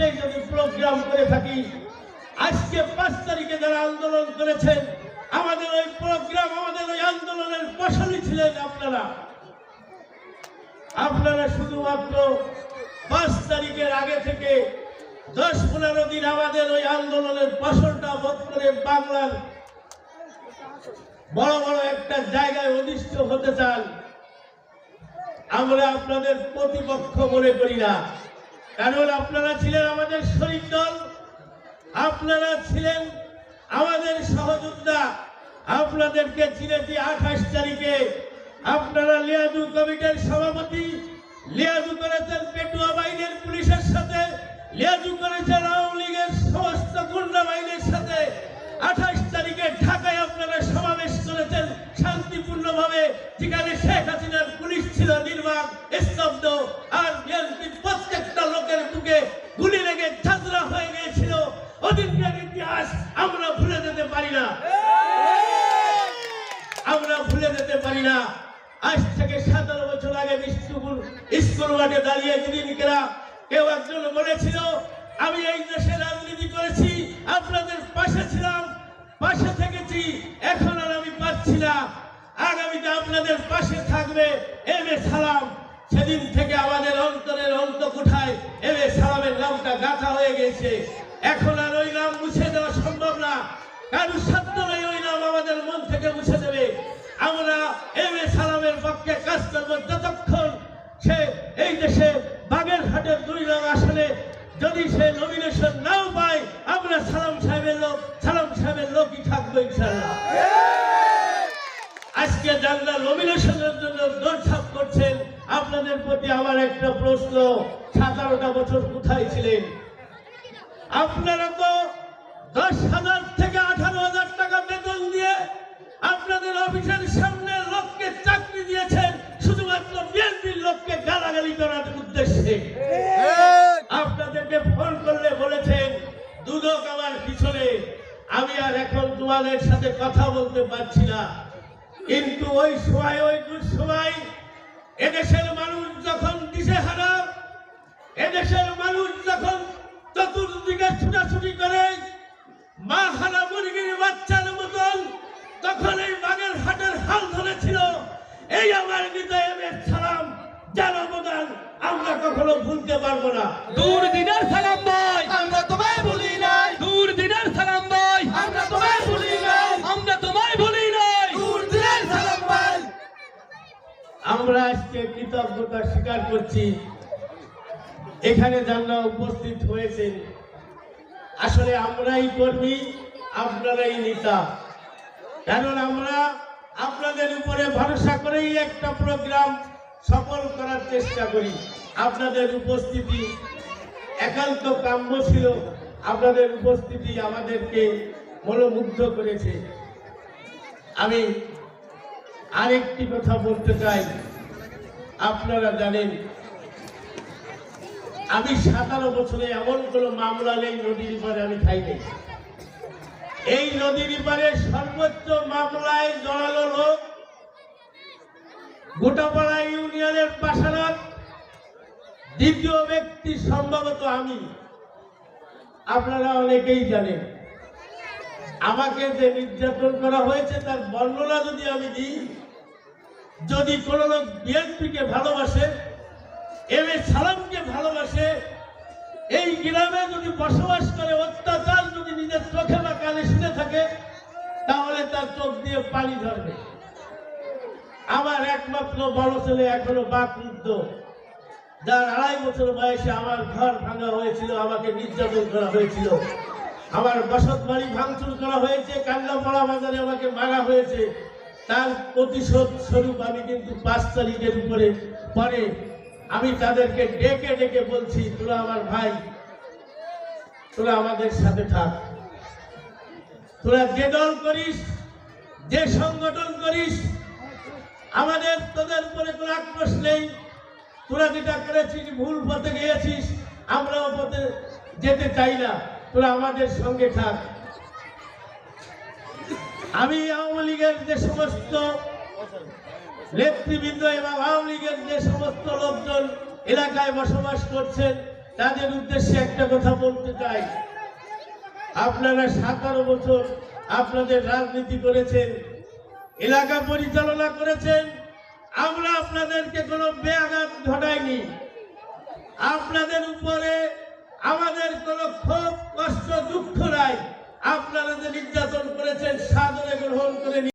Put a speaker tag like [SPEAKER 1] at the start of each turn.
[SPEAKER 1] একটাই যদি প্রোগ্রাম করে থাকি, আজকে পাঁচ তারিখে যারা আন্দোলন করেছেন, আমাদের ওই প্রোগ্রাম আমাদের ওই আন্দোলনের ফসলই ছিলেন আপনারা। আপনারা শুধুমাত্র পাঁচ তারিখের আগে থেকে দশ পনেরো দিন আমাদের ওই আন্দোলনের ফসলটা বোধ করে বাংলার বড় বড় একটা জায়গায় অধিষ্ঠ হতে চান। আমরা আপনাদের প্রতিপক্ষ মনে করি না। কারণ আপনারা ছিলেন আমাদের শরীর দল। আপনারা ছিলেন আমাদের সহযোদ্ধা। আপনাদেরকে চিনেছি আঠাশ তারিখে। আপনারা লিয়াজু কমিটির সভাপতি। লিয়াজু করেছেন পেটুয়া বাহিনীর পুলিশের সাথে। লিয়াজু করেছেন আওয়ামী পারি না আজ থেকে সতেরো বছর আগে বিষ্ণুপুর স্কুল মাঠে দাঁড়িয়ে দিদিনিকেরা কেউ একজন বলেছিল, আমি এই দেশে রাজনীতি করেছি, আপনাদের পাশে ছিলাম, পাশে থেকেছি, এখন আর আমি পাচ্ছি না। আগামীতে আপনাদের পাশে থাকবে এম এ সালাম। সেদিন থেকে আমাদের অন্তরের অন্ত কোঠায় এম এ সালামের নামটা গাথা হয়ে গেছে। এখন আর ওই নাম মুছে দেওয়া সম্ভব না। কারণ সত্য নেই ওই নাম আমাদের মন থেকে মুছে দেবে। আমরা এম এ সালামের পক্ষে কাজ করব যতক্ষণ সে এই দেশে বাগেরহাটের দুই রং আসনে যদি সে নমিনেশন নাও পায়, আমরা সালাম সাহেবের লোক, সালাম সাহেবের লোকই থাকব আজকে যারা নমিনেশনের জন্য দৌড়ঝাঁপ করছেন, আপনাদের প্রতি আমার একটা প্রশ্ন, সতেরোটা বছর কোথায় ছিলেন? আপনারা তো দশ হাজার থেকে তোমাদের সাথে কথা বলতে পারছি না কিন্তু ওই সময় ওই দুঃসময় এদেশের মানুষ যখন দিশেহারা এদেশের মানুষ যখন চতুর্দিকে ছুটাছুটি করে মা হারা মুরগির বাচ্চার মতন তখন এই বাগের হাটের হাল ধরেছিল। এই আমার হৃদয়ে সালাম যার অবদান আমরা কখনো ভুলতে পারব না।
[SPEAKER 2] দূর দিনের সালাম ভাই
[SPEAKER 3] আমরা তোমায় আমরা
[SPEAKER 1] আজকে কৃতজ্ঞতা স্বীকার করছি। এখানে যারা উপস্থিত হয়েছেন, আসলে আমরাই কর্মী, আপনারাই নেতা। কারণ আমরা আপনাদের উপরে ভরসা করেই একটা প্রোগ্রাম সফল করার চেষ্টা করি। আপনাদের উপস্থিতি একান্ত কাম্য ছিল। আপনাদের উপস্থিতি আমাদেরকে মনোমুগ্ধ করেছে। আমি আরেকটি কথা বলতে চাই। আপনারা জানেন, আমি সাতারো বছরে এমন কোন মামলা নেই নদীর পারে আমি খাইনি এই নদীর পারে সর্বোচ্চ মামলায় জড়ালো লোক গোটাপাড়া ইউনিয়নের পাশারাত দ্বিতীয় ব্যক্তি সম্ভবত আমি। আপনারা অনেকেই জানেন, আমাকে যে নির্যাতন করা হয়েছে তার বর্ণনা যদি আমি দিই যদি কোনো লোক বিএনপিকে ভালোবাসে এম এ সালামকে ভালোবাসে, এই গ্রামে যদি বসবাস করে, অত্যাচার যদি নিজের চোখে বা কানে শুনে থাকে, তাহলে তার চোখ দিয়ে পানি ধরবে আমার একমাত্র বড় ছেলে এখনও বাকরুদ্ধ যার আড়াই বছর বয়সে আমার ঘর ভাঙা হয়েছিল, আমাকে নির্যাতন করা হয়েছিল। আমার বসত বাড়ি ভাঙচুর করা হয়েছে, কান্নাপাড়া বাজারে আমাকে মারা হয়েছে। তার প্রতিশোধ স্বরূপ আমি কিন্তু পাঁচ তারিখের উপরে পরে আমি তাদেরকে ডেকে ডেকে বলছি, তোরা আমার ভাই, তোরা আমাদের সাথে থাক। তোরা যে দল করিস, যে সংগঠন করিস, আমাদের তোদের উপরে কোনো আক্রোশ নেই। তোরা যেটা করেছিস, ভুল পথে গিয়েছিস, আমরাও পথে যেতে চাই না। তোরা আমাদের সঙ্গে থাক। আমি আওয়ামী লীগের যে সমস্ত নেতৃবৃন্দ এবং আওয়ামী লীগের যে সমস্ত লোকজন এলাকায় বসবাস করছেন, তাদের উদ্দেশ্যে একটা কথা বলতে চাই। আপনারা সাতারো বছর আপনাদের রাজনীতি করেছেন, এলাকা পরিচালনা করেছেন, আমরা আপনাদেরকে কোনো বেআঘাত ঘটাইনি। আপনাদের উপরে আমাদের কোনো ক্ষোভ, কষ্ট, দুঃখ নাই। আপনারা যে নির্যাতন করেছেন সাদরে গ্রহণ করে